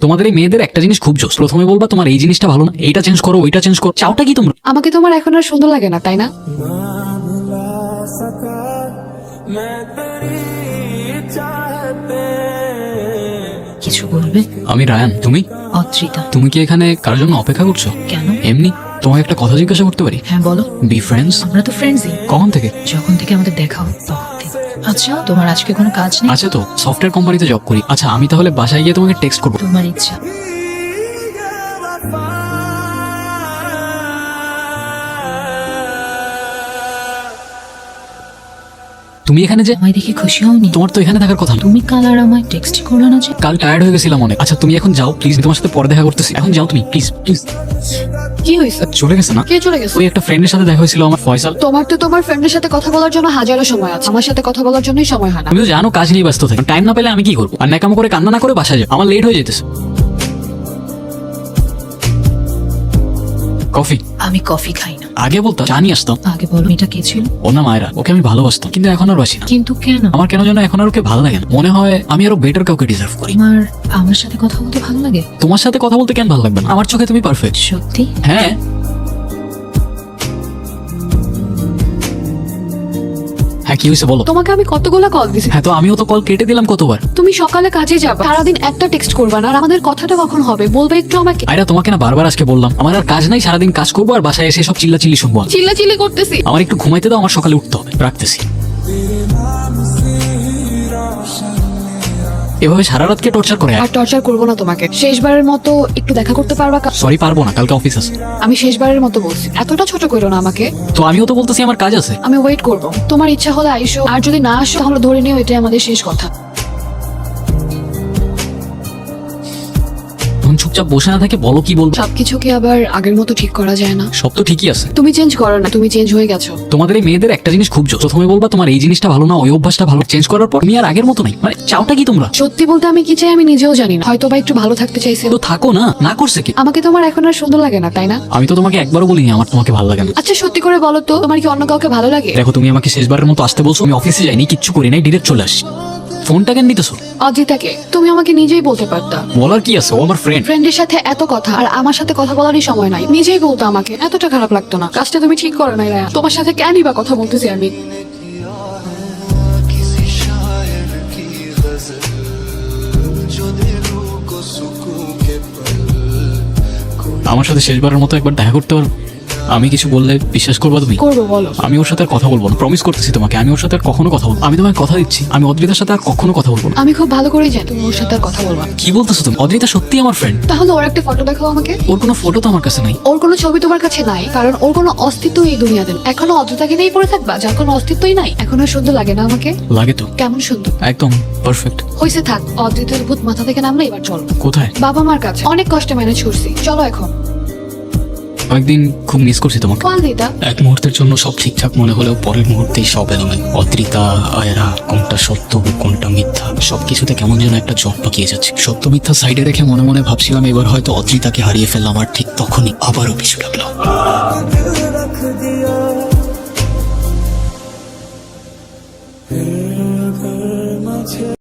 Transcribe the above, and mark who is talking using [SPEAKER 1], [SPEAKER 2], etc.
[SPEAKER 1] তোমাদের এই মেয়েদের একটা জিনিস খুব জোস। প্রথমে বলবা তোমার এই জিনিসটা ভালো না এইটা চেঞ্জ করো ওইটা চেঞ্জ করো। চাওটা কি তোমরা?
[SPEAKER 2] আমাকে তোমার এখন আর সুন্দর লাগে না তাই না?
[SPEAKER 3] কিছু বলবে?
[SPEAKER 1] আমি রায়ান তুমি?
[SPEAKER 3] অত্রিতা।
[SPEAKER 1] তুমি কি এখানে কারোর জন্য অপেক্ষা করছ?
[SPEAKER 3] কেন?
[SPEAKER 1] এমনি তোমাকে একটা কথা জিজ্ঞাসা করতে পারি।
[SPEAKER 3] হ্যাঁ বলো।
[SPEAKER 1] বি ফ্রেন্ডস
[SPEAKER 3] আমরা তো ফ্রেন্ডসই
[SPEAKER 1] কখন থেকে?
[SPEAKER 3] যখন থেকে আমাদের দেখা হয় তখন থেকে। আচ্ছা তোমার আজকে কোনো কাজ নেই?
[SPEAKER 1] আছে তো সফটওয়্যার কোম্পানিতে জব করি। আচ্ছা আমি তাহলে বাসায় গিয়ে তোমাকে টেক্সট করব।
[SPEAKER 3] তোমার ইচ্ছা।
[SPEAKER 1] তুমি এখানে যে
[SPEAKER 3] আমায় দেখে খুশি হওনি।
[SPEAKER 1] তোমার তো এখানে থাকার কথা না।
[SPEAKER 3] তুমি কাল আর আমায় টেক্সট করল না যে
[SPEAKER 1] কাল টায়ার্ড হয়ে গেছিলাম অনেক। আচ্ছা তুমি এখন যাও প্লিজ তোমার সাথে পরে দেখা করতেছি। এখন যাও তুমি প্লিজ প্লিজ
[SPEAKER 2] কি হয়েছে?
[SPEAKER 1] চলে গেছে না?
[SPEAKER 2] কে চলে গেছে?
[SPEAKER 1] ওই একটা ফ্রেন্ডের সাথে দেখা হয়েছিল আমার ফয়সাল।
[SPEAKER 2] তোমার তো তোমার ফ্রেন্ডের সাথে কথা বলার জন্য হাজারো সময় আছে। আমার সাথে কথা বলার জন্যই সময় হয় না।
[SPEAKER 1] তুমি তো জানো কাজ নিয়ে ব্যস্ত থাকি। টাইম না পেলে আমি কি করব? আর ন্যাকামো করে কান্না না করে বাসা যাও। আমার লেট হয়ে যেতেছে। কফি?
[SPEAKER 3] আমি কফি খাই।
[SPEAKER 1] আগে বলতো জানি আসতো। আসতাম
[SPEAKER 3] আগে বলো এটা কে ছিল?
[SPEAKER 1] ও না মায়েরা ওকে আমি ভালোবাসতাম কিন্তু এখন আর বাসি না।
[SPEAKER 3] কিন্তু কেন?
[SPEAKER 1] আমার কেন যেন এখন আর ওকে ভালো লাগে না। মনে হয় আমি আরও বেটার কাউকে ডিজার্ভ করি।
[SPEAKER 3] তোমার আমার সাথে কথা বলতে ভালো লাগে?
[SPEAKER 1] তোমার সাথে কথা বলতে কেন ভালো লাগবে না? আমার চোখে তুমি পারফেক্ট
[SPEAKER 3] সত্যি?
[SPEAKER 1] হ্যাঁ। হ্যাঁ কি হয়েছে বলো?
[SPEAKER 2] তোমাকে আমি কতগুলো কল দিছি?
[SPEAKER 1] হ্যাঁ তো আমিও তো কল কেটে দিলাম কতবার?
[SPEAKER 2] তুমি সকালে কাজে যাবে। সারাদিন একটা টেক্সট করবে না আর আমাদের কথাটা কখন হবে? বলবে একটু আমাকে।
[SPEAKER 1] আয়রা তোমাকে না বারবার আজকে বললাম আমার আর কাজ নাই সারাদিন কাজ করব আর বাসায় এসে সব চিল্লা চিল্লি শুনব চিল্লাচিল্লি
[SPEAKER 2] চিল্লা চিল্লি করতেছি।
[SPEAKER 1] আমার একটু ঘুমাইতে দাও আমার সকালে উঠতে হবে। রাখতেছি। এভাবে সারা রাতকে টর্চার করে
[SPEAKER 2] আর টর্চার করব না তোমাকে। শেষবারের মতো একটু দেখা করতে পারবা কা-
[SPEAKER 1] সরি পারব না কালকে অফিস আছে।
[SPEAKER 2] আমি শেষবারের মতো বলছি। এতটা ছোট করো না আমাকে।
[SPEAKER 1] তো আমিও তো বলতেছি আমার কাজ আছে।
[SPEAKER 2] আমি ওয়েট করব। তোমার ইচ্ছা হলে আইসো আর যদি না আসো তাহলে ধরে নিও এটাই আমাদের শেষ কথা।
[SPEAKER 1] চুপচাপ বসে না থাকে বলো কি বলব?
[SPEAKER 2] সবকিছু কি আবার আগের মতো ঠিক করা যায় না।
[SPEAKER 1] সব তো ঠিকই আছে।
[SPEAKER 2] তুমি চেঞ্জ করো না তুমি চেঞ্জ হয়ে গেছো।
[SPEAKER 1] তোমাদের এই মেয়েদের একটা জিনিস খুব জোর। প্রথমে বলবা তোমার এই জিনিসটা ভালো না ওই অভ্যাসটা ভালো। চেঞ্জ করার পর তুমি আর আগের মতো নাই। মানে চাওটা কি তোমরা?
[SPEAKER 2] সত্যি বলতে আমি কি চাই আমি নিজেও জানি না। হয়তো বা একটু ভালো থাকতে চাইছে।
[SPEAKER 1] তো থাকো না না করছে কি?
[SPEAKER 2] আমাকে তোমার এখন আর সুন্দর লাগে না তাই না?
[SPEAKER 1] আমি তো তোমাকে একবারও বলিনি আমার তোমাকে ভালো লাগে না।
[SPEAKER 2] আচ্ছা সত্যি করে বলো তো তোমার কি অন্য কাউকে ভালো লাগে?
[SPEAKER 1] দেখো তুমি আমাকে শেষবারের মতো আসতে বলছো আমি অফিসে যাইনি কিচ্ছু করি নাই ডিরেক্ট চলে আসছি। ফোনটা কেন নিতেছো?
[SPEAKER 2] অজিতাকে তুমি আমাকে নিজেই বলতে পারতা।
[SPEAKER 1] বলার কি আছে? ও আমার ফ্রেন্ড
[SPEAKER 2] ফ্রেন্ডের সাথে এত কথা আর আমার সাথে কথা বলারই সময় নাই। নিজেই বলতো আমাকে এতটা খারাপ লাগতো না। কাজটা তুমি ঠিক করো নাই রায়া। তোমার সাথে কেনই বা কথা বলতেছি আমি?
[SPEAKER 1] আমার সাথে শেষবারের মতো একবার দেখা করতে পারব? আমি কিছু বললে বিশ্বাস করব তুমি?
[SPEAKER 2] করব বলো।
[SPEAKER 1] আমি ওর সাথে আর কথা বলব না। প্রমিস করতেছি তোমাকে আমি ওর সাথে আর কখনো কথা বলব আমি তোমাকে কথা দিচ্ছি। আমি অদ্রিতার সাথে আর কখনো কথা বলব না।
[SPEAKER 2] আমি খুব ভালো করেই জানি তুমি ওর সাথে আর কথা বলব না।
[SPEAKER 1] কি বলতেছো তুমি? অদ্রিতা সত্যি আমার ফ্রেন্ড
[SPEAKER 2] তাহলে ওর একটা ফটো দেখাও আমাকে।
[SPEAKER 1] ওর কোনো ফটো তো আমার কাছে নাই।
[SPEAKER 2] ওর কোনো ছবি তোমার কাছে নাই কারণ ওর কোনো অস্তিত্ব এই দুনিয়াতে নেই। এখনও অদ্রতাকে নিয়েই পড়ে থাকবা? যার কোনো অস্তিত্বই নাই। এখন আর সুন্দর লাগে না আমাকে?
[SPEAKER 1] লাগে তো।
[SPEAKER 2] কেমন সুন্দর?
[SPEAKER 1] একদম পারফেক্ট
[SPEAKER 2] হয়েছে থাক অদ্রিতের ভূত মাথা থেকে নামলে এবার চলো।
[SPEAKER 1] কোথায়?
[SPEAKER 2] বাবা মার কাছে। অনেক কষ্টে ম্যানেজ করছি। চলো এখন।
[SPEAKER 1] কয়েকদিন খুব মিস করছি তোমাকে। এক মুহূর্তের জন্য সব ঠিকঠাক মনে হলেও পরের মুহূর্তেই সব এলোমেলো। অদ্রিতা আয়রা কোনটা সত্য কোনটা মিথ্যা সবকিছুতে কেমন যেন একটা জট পাকিয়ে যাচ্ছে। সত্য মিথ্যা সাইডে রেখে মনে মনে ভাবছিলাম এবার হয়তো অদ্রিতাকে হারিয়ে ফেললাম আর ঠিক তখনই আবারও পিছু লাগল।